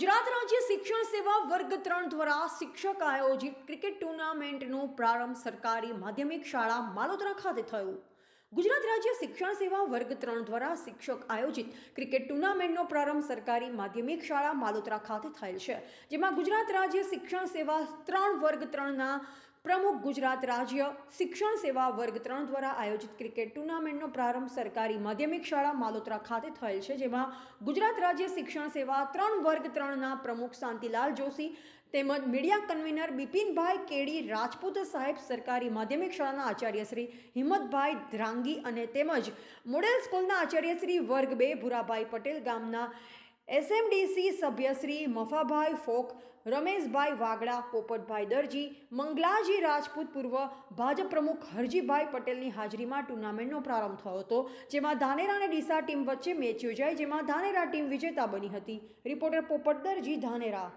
ગુજરાત રાજ્ય શિક્ષણ સેવા વર્ગ ત્રણ દ્વારા શિક્ષક આયોજિત ક્રિકેટ ટુર્નામેન્ટનો પ્રારંભ સરકારી માધ્યમિક શાળા માલોદરા ખાતે થયો. ગુજરાત રાજ્ય શિક્ષણ સેવા વર્ગ ત્રણ દ્વારા શિક્ષક આયોજિત ક્રિકેટ ટુર્નામેન્ટનો પ્રારંભ સરકારી માધ્યમિક શાળા માલોત્રા ખાતે થયેલ છે, જેમાં ગુજરાત રાજ્ય શિક્ષણ સેવા ત્રણ વર્ગ ત્રણના પ્રમુખ ગુજરાત રાજ્ય શિક્ષણ સેવા વર્ગ ત્રણ દ્વારા આયોજિત ક્રિકેટ ટુર્નામેન્ટનો પ્રારંભ સરકારી માધ્યમિક શાળા માલોત્રા ખાતે થયેલ છે, જેમાં ગુજરાત રાજ્ય શિક્ષણ સેવા ત્રણ વર્ગ ત્રણના પ્રમુખ શાંતિલાલ જોશી તેમજ મીડિયા કન્વીનર બિપિનભાઈ કેડી, રાજપૂત સાહેબ, સરકારી માધ્યમિક શાળાના આચાર્ય શ્રી હિંમતભાઈ ધ્રાંગી અને તેમજ મોડેલ સ્કૂલના આચાર્ય શ્રી વર્ગ બે ભુરાભાઈ પટેલ ગામના એસએમડીસી સભ્યશ્રી મફાભાઈ ફોક, રમેશભાઈ વાગડા, પોપટભાઈ દરજી, મંગલાજી રાજપૂત પૂર્વ ભાજપ પ્રમુખ હરજીભાઈ પટેલની હાજરીમાં ટુર્નામેન્ટનો પ્રારંભ થયો હતો, જેમાં ધાનેરા અને ડીસા ટીમ વચ્ચે મેચ યોજાઈ, જેમાં ધાનેરા ટીમ વિજેતા બની હતી. રિપોર્ટર પોપટ દરજી, ધાનેરા.